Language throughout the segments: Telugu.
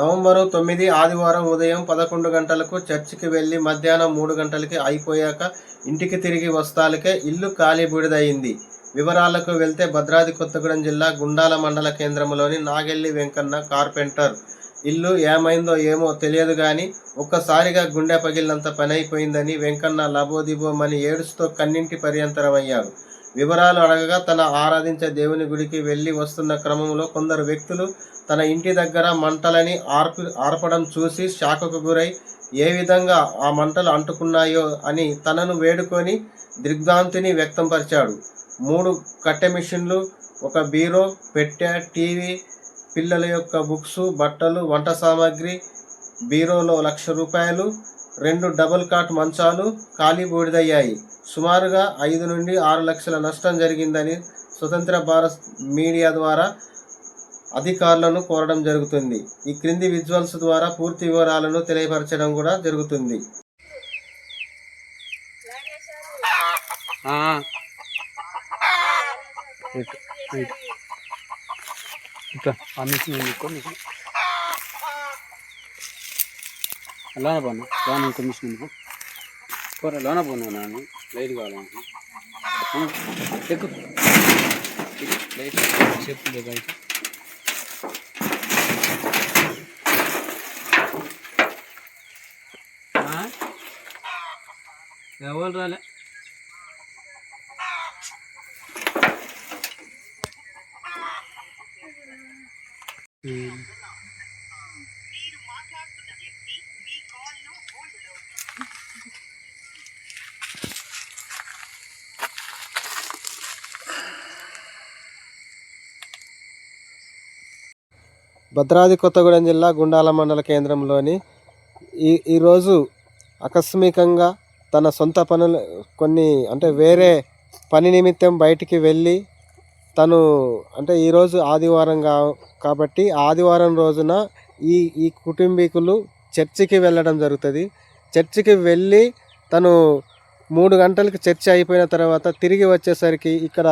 నవంబరు తొమ్మిది ఆదివారం ఉదయం పదకొండు గంటలకు చర్చికి వెళ్ళి మధ్యాహ్నం మూడు గంటలకి అయిపోయాక ఇంటికి తిరిగి వస్తాలకే ఇల్లు ఖాళీ బూడిదయింది వివరాలకు వెళ్తే భద్రాద్రి కొత్తగూడెం జిల్లా గుండాల మండల కేంద్రంలోని నాగెల్లి వెంకన్న కార్పెంటర్. ఇల్లు ఏమైందో ఏమో తెలియదు కానీ ఒక్కసారిగా గుండె పగిలినంత పని అయిపోయిందని వెంకన్న లబోదిబోమని ఏడుస్తూ కన్నింటి పర్యంతరమయ్యాడు. వివరాలు అడగగా తన ఆరాధించే దేవుని గుడికి వెళ్ళి వస్తున్న క్రమంలో కొందరు వ్యక్తులు తన ఇంటి దగ్గర మంటలని ఆర్పి ఆర్పడం చూసి శాఖకు గురై ఏ విధంగా ఆ మంటలు అంటుకున్నాయో అని తనను వేడుకొని దిగ్భ్రాంతిని వ్యక్తంపరిచాడు. మూడు కట్టె మిషన్లు ఒక బీరో పెట్టె టీవీ పిల్లల యొక్క బుక్స్ బట్టలు వంట సామాగ్రి బీరోలో లక్ష రూపాయలు రెండు డబుల్ కాట్ మంచాలు ఖాళీ బూడిదయ్యాయి సుమారుగా ఐదు నుండి ఆరు లక్షల నష్టం జరిగిందని స్వతంత్ర భారత్ మీడియా ద్వారా అధికారులను కోరడం జరుగుతుంది ఈ క్రింది విజువల్స్ ద్వారా పూర్తి వివరాలను తెలియపరచడం కూడా జరుగుతుంది ఇంకా మిషన్ ఇంకో మిషన్ లోన పోను లోన ఇంకో మిషన్ ఇంకో పోరా లోన పోను నాన్న లైట్ కావాలంటే ఎక్కు లైట్ చెప్పు లేదు అయితే ఎవరు రాలే భద్రాద్రి కొత్తగూడెం జిల్లా గుండాల మండల కేంద్రంలోని ఈ ఈరోజు ఆకస్మికంగా తన సొంత పనులు కొన్ని అంటే వేరే పని నిమిత్తం బయటికి వెళ్ళి తను అంటే ఈరోజు ఆదివారం కా కాబట్టి ఆదివారం రోజున ఈ ఈ కుటుంబీకులు చర్చికి వెళ్ళడం జరుగుతుంది. చర్చికి వెళ్ళి తను మూడు గంటలకు చర్చ అయిపోయిన తర్వాత తిరిగి వచ్చేసరికి ఇక్కడ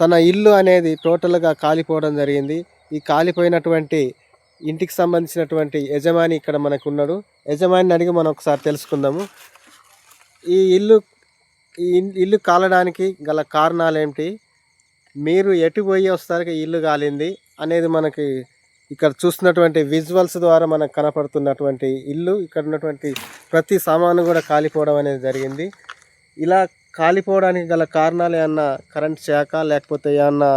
తన ఇల్లు అనేది టోటల్గా కాలిపోవడం జరిగింది. ఈ కాలిపోయినటువంటి ఇంటికి సంబంధించినటువంటి యజమాని ఇక్కడ మనకు ఉన్నాడు. యజమానిని అడిగి మనం ఒకసారి తెలుసుకుందాము. ఈ ఇల్లు ఈ ఇల్లు కాలడానికి గల కారణాలు ఏమిటి మీరు ఎటు పోయి వస్తారకి ఇల్లు కాలింది అనేది మనకి ఇక్కడ చూస్తున్నటువంటి విజువల్స్ ద్వారా మనకు కనపడుతున్నటువంటి ఇల్లు. ఇక్కడ ఉన్నటువంటి ప్రతి సామాను కూడా కాలిపోవడం అనేది జరిగింది. ఇలా కాలిపోవడానికి గల కారణాలు ఏమన్నా కరెంట్ శాఖ లేకపోతే ఏమన్నా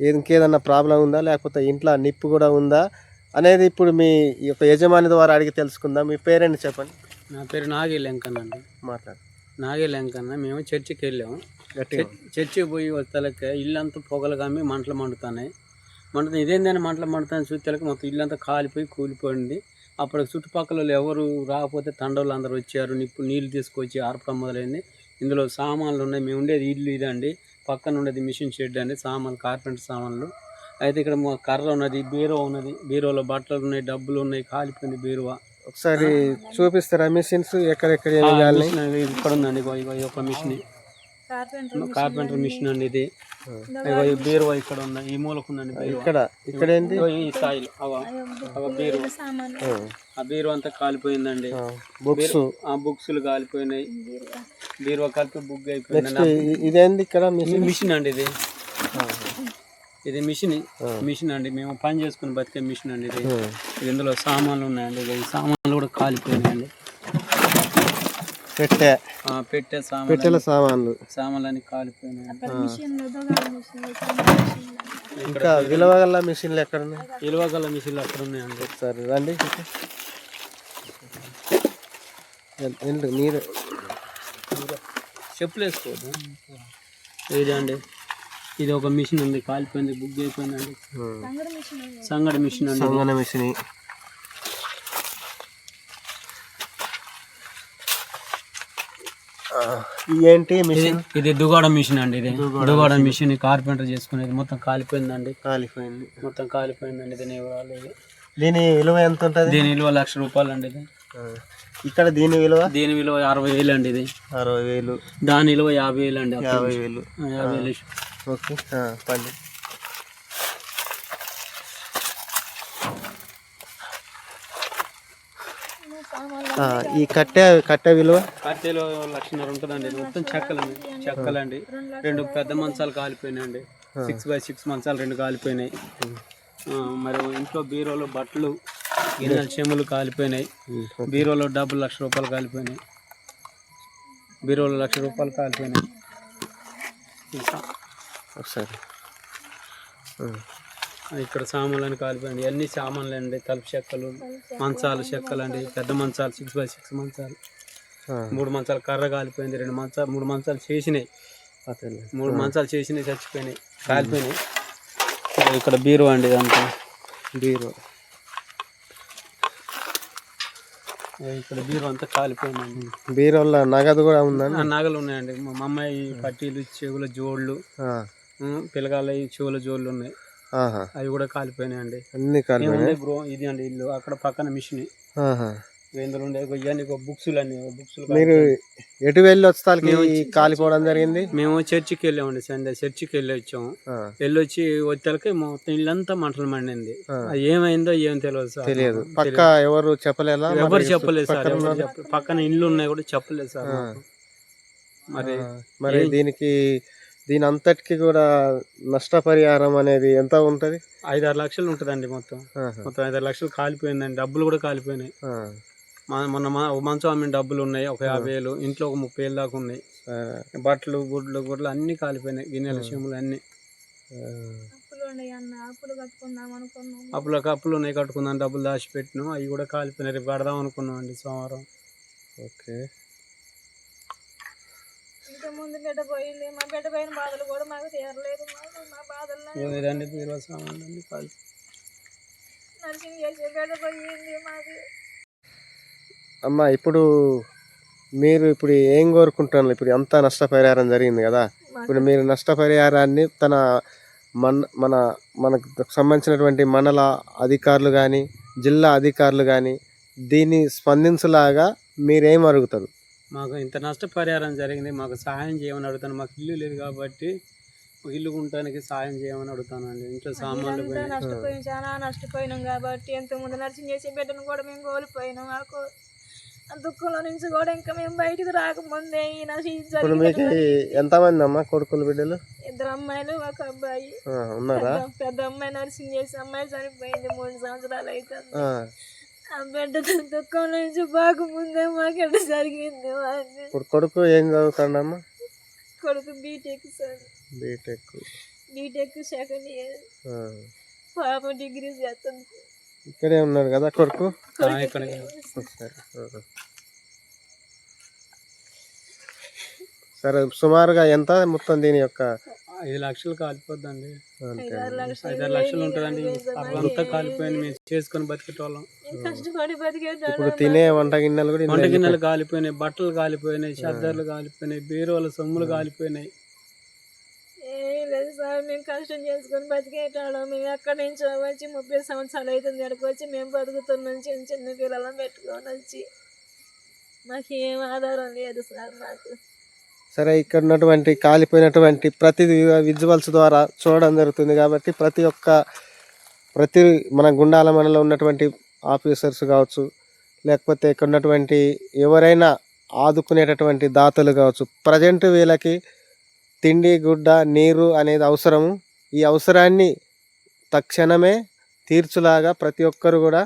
ఇంకేదన్నా ప్రాబ్లం ఉందా? లేకపోతే ఇంట్లో నిప్పు కూడా ఉందా? అనేది ఇప్పుడు మీ యొక్క యజమాని ద్వారా అడిగి తెలుసుకుందాం. మీ పేరేంటి చెప్పండి? నా పేరు నాగే లెంకన్న అండి. మాట్లాడు. నాగే లెంకన్న మేము చర్చికి వెళ్ళాము గట్టిగా చర్చికి పోయి వస్తాలకి ఇల్లంతా పొగలు కమ్మి మంటలు మండుతున్నాయి. మండుతాయి ఇదేందని మంటలు మండుతాయని చూస్తేలకి మొత్తం ఇల్లంతా కాలిపోయి కూలిపోయింది. అప్పుడు చుట్టుపక్కల ఎవరు రాకపోతే తండోళ్ళు అందరూ వచ్చారు. నిప్పు నీళ్ళు తీసుకొచ్చి ఆర్పడం మొదలైంది. ఇందులో సామాన్లు ఉన్నాయి. మేము ఉండేది ఇల్లు ఇదండి. పక్కన ఉండేది మిషన్ షెడ్ అండి సామాన్లు కార్పెంటర్ సామాన్లు. అయితే ఇక్కడ మా కర్ర ఉన్నది బీరో ఉన్నది. బీరోలో బట్టలు ఉన్నాయి డబ్బులు ఉన్నాయి కాలిపోయింది బీరువా. ఒకసారి చూపిస్తారా మిషన్స్? ఎక్కడెక్కడ ఇక్కడ ఉందండి ఒక మిషన్. కార్పెంటర్ మిషన్ అండి. ఇది. ఇగో ఈ బీరువా ఇక్కడ ఉంది ఈ మూలకు ఉందండి బీరువా. ఇక్కడ ఇక్కడ ఏంటి ఇగో ఈ స్థాయిలో అవ అవ బీరు ఆ. బీరు అంతా కాలిపోయిందండి. బుక్స్. ఆ బుక్స్లు కాలిపోయినాయి. బీరువా కలిపి బుక్ అయిపోయింది. ఇదేంది ఇక్కడ? మిషన్ మిషన్ అండి ఇది. ఇది మిషన్ మిషన్ అండి. మేము పని చేసుకుని బతికే మిషన్ అండి ఇది. ఇది ఇందులో సామాన్లు ఉన్నాయండి. ఈ సామాన్లు కూడా కాలిపోయినాయండి. పెట్టె. ఆ, పెట్టే సామాన్లు పెట్టెల సామాన్లు. సామాన్లు అన్ని కాలిపోయినాయి ఇంకా విలువగల మిషన్లు ఎక్కడ ఉన్నాయి ఇలువగల మిషన్లు అక్కడ ఉన్నాయండి. ఒకసారి రండి. మీరు చెప్పులు వేసుకోవద్దు ఇది అండి ఇది ఒక మిషన్ ఉంది కాలిపోయింది బుక్ అయిపోయిందండి. సంగడి మిషన్ అండి సంగన మిషన్. ఏంటి మిషన్? ఇది దుగాడ మిషన్ అండి ఇది. దుగాడ మిషన్. కార్పెంటర్ చేసుకునేది. మొత్తం కాలిపోయిందండి. కాలిపోయింది. మొత్తం కాలిపోయిందండి దీని దీని విలువ ఎంత ఉంటుంది? దీని విలువ లక్ష రూపాయలు అండి ఇది. ఇక్కడ దీని విలువ? దీని విలువ అరవై వేలు అండి ఇది. అరవై వేలు. దాని విలువ యాభై వేలు అండి యాభై వేలు. యాభై వేలు. ఓకే. పండి ఈ కట్టె కట్టె విలువ? కట్టెలో లక్షన్నర ఉంటుందండి. మొత్తం చెక్కలండి. చెక్కలండి. రెండు పెద్ద మంచాలు కాలిపోయినాయండి. సిక్స్ బై సిక్స్ మంచాలు రెండు కాలిపోయినాయి. మరి ఇంట్లో బీరోలో బట్టలు గిన్నెల చెములు కాలిపోయినాయి. బీరోలో డబ్బులు లక్ష రూపాయలు కాలిపోయినాయి. బీరోలో లక్ష రూపాయలు కాలిపోయినాయి. ఇంకా ఒకసారి ఇక్కడ సామాన్లు కాలిపోయినాయి. అన్ని సామాన్లు అండి తలుపు చెక్కలు మంచాలు చెక్కలు అండి పెద్ద మంచాలు సిక్స్ బై సిక్స్ మంచాలు. మూడు మంచాలు కర్ర కాలిపోయింది. రెండు మంచాలు మూడు మంచాలు చేసినాయి. మూడు మంచాలు చేసినాయి చచ్చిపోయినాయి. కాలిపోయినాయి. ఇక్కడ బీరు అండి ఇదంతా. బీరు. ఇక్కడ బీరు అంతా కాలిపోయిందండి. బీరులో నగదు కూడా ఉందండి ఆ నగలు ఉన్నాయండి. మా అమ్మాయి పట్టీలు చెవుల జోళ్ళు పిల్లగాళ్ళ చెవుల జోళ్ళు ఉన్నాయి. అవి కూడా కాలిపోయినాయండి. అన్ని బ్రో? ఇది అండి ఇల్లు. అక్కడ పక్కన మిషన్. ఆహా ఇందులో ఉండే ఇవన్నీ బుక్స్లు అన్ని బుక్స్లు మీరు ఎటు వెళ్ళి వస్తాలకి కాలిపోవడం జరిగింది? మేము చర్చికి వెళ్ళామండి సండే చర్చికి వెళ్ళి వచ్చాము. వెళ్ళి వచ్చి వచ్చేలకి మొత్తం ఇల్లంతా మంటలు మండింది. అది ఏమైందో ఏం తెలియదు సార్. తెలియదు. పక్క ఎవరు చెప్పలేదా? ఎవరు చెప్పలేదు సార్. పక్కన ఇండ్లు ఉన్నాయి కూడా చెప్పలేదు సార్. మరి మరి దీనికి దీని అంతటికి కూడా నష్టపరిహారం అనేది ఎంత ఉంటది? ఐదారు లక్షలు ఉంటుందండి మొత్తం. మొత్తం ఐదారు లక్షలు కాలిపోయిందండి డబ్బులు కూడా కాలిపోయినాయి. మొన్న మా ఓ మంచం అమ్మిన డబ్బులు ఉన్నాయి ఒక యాభై వేలు ఇంట్లో ఒక ముప్పై వేలు దాకా ఉన్నాయి. బట్టలు గుడ్లు గుడ్లు అన్ని కాలిపోయినాయి గిన్నెల చెములు అన్ని. అప్పులకు అప్పులు ఉన్నాయి కట్టుకుందాం డబ్బులు దాచిపెట్టినాం అవి కూడా కాలిపోయినాయి రేపు కడదాం అనుకున్నాం అండి సోమవారం. ఓకే. ముందు బిడ్డ పోయింది మా బిడ్డ పోయిన బాధలు కూడా మాకు తీరలేదు మా నర్సింగ్ చేసే బిడ్డ పోయింది మాకు అమ్మ ఇప్పుడు మీరు ఇప్పుడు ఏం కోరుకుంటున్నారు? ఇప్పుడు ఎంత నష్టపరిహారం జరిగింది కదా? ఇప్పుడు మీరు నష్టపరిహారాన్ని తన మన మన మనకు సంబంధించినటువంటి మండల అధికారులు కానీ జిల్లా అధికారులు కానీ దీన్ని స్పందించలాగా మీరేం అడుగుతారు? మాకు ఇంత నష్టపరిహారం జరిగింది మాకు సహాయం చేయమని అడుగుతాను. మాకు ఇల్లు లేదు కాబట్టి ఇల్లు ఉండటానికి సహాయం చేయమని అడుగుతానండి. ఇంట్లో సామాన్లు అంతా నష్టపోయినాం చాలా నష్టపోయినాం కాబట్టి ఎంతో ముందు నర్సింగ్ చేసే బిడ్డను కూడా మేము కోల్పోయినాం దుఃఖంలో నుంచి కూడా ఇంకా మేము బయటకు రాకముందే ఈ నష్టం ఇప్పుడు మీకు ఎంతమంది అమ్మ కొడుకులు బిడ్డలు? ఇద్దరు అమ్మాయిలు ఒక అబ్బాయి. ఉన్నారా? పెద్ద- అమ్మాయి నర్సింగ్ చేసి అమ్మాయి చనిపోయింది మూడు సంవత్సరాలు అవుతుంది ఆ, బిడ్డ దుఃఖం నుంచి బాగుముందే మాకు ఎట్లా జరిగింది ఇప్పుడు కొడుకు ఏం చదువుతాడమ్మా? కొడుకు BTech sir. BTech BTech second year పాప డిగ్రీ చేస్తుంది. ఇక్కడే ఉన్నాడు కదా కొడుకు? సరే సుమారుగా ఎంత మొత్తం దీని యొక్క? ఐదు లక్షలు కాలిపోద్దండి. ఐదారు లక్షలు ఉంటుందండి. అంతా కాలిపోయింది మేము చేసుకొని బతికేటోళ్ళం. ఇప్పుడు తినే వంట గిన్నెలు కూడా వంట గిన్నెలు కాలిపోయినాయి బట్టలు కాలిపోయినాయి చద్దర్లు కాలిపోయినాయి బీరువాల సొమ్ములు కాలిపోయినాయి. లేదు సార్ మేము కష్టం చేసుకొని బతికేటాడు మేము ఎక్కడి నుంచో వచ్చి ముప్పై సంవత్సరాలు అవుతుంది ఎక్కడికి వచ్చి మేము బతుకుతున్నాం. చిన్న చిన్న పిల్లలను పెట్టుకొని వచ్చి. మాకు ఏం ఆధారం లేదు సార్ మాకు. సరే ఇక్కడ ఉన్నటువంటి కాలిపోయినటువంటి ప్రతి విజువల్స్ ద్వారా చూడడం జరుగుతుంది కాబట్టి ప్రతి ఒక్క ప్రతి మన గుండాల మనలో ఉన్నటువంటి ఆఫీసర్స్ కావచ్చు లేకపోతే ఇక్కడ ఉన్నటువంటి ఎవరైనా ఆదుకునేటటువంటి దాతలు కావచ్చు ప్రజెంట్ వీళ్ళకి తిండి గుడ్డ నీరు అనేది అవసరము. ఈ అవసరాన్ని తక్షణమే తీర్చులాగా ప్రతి ఒక్కరు కూడా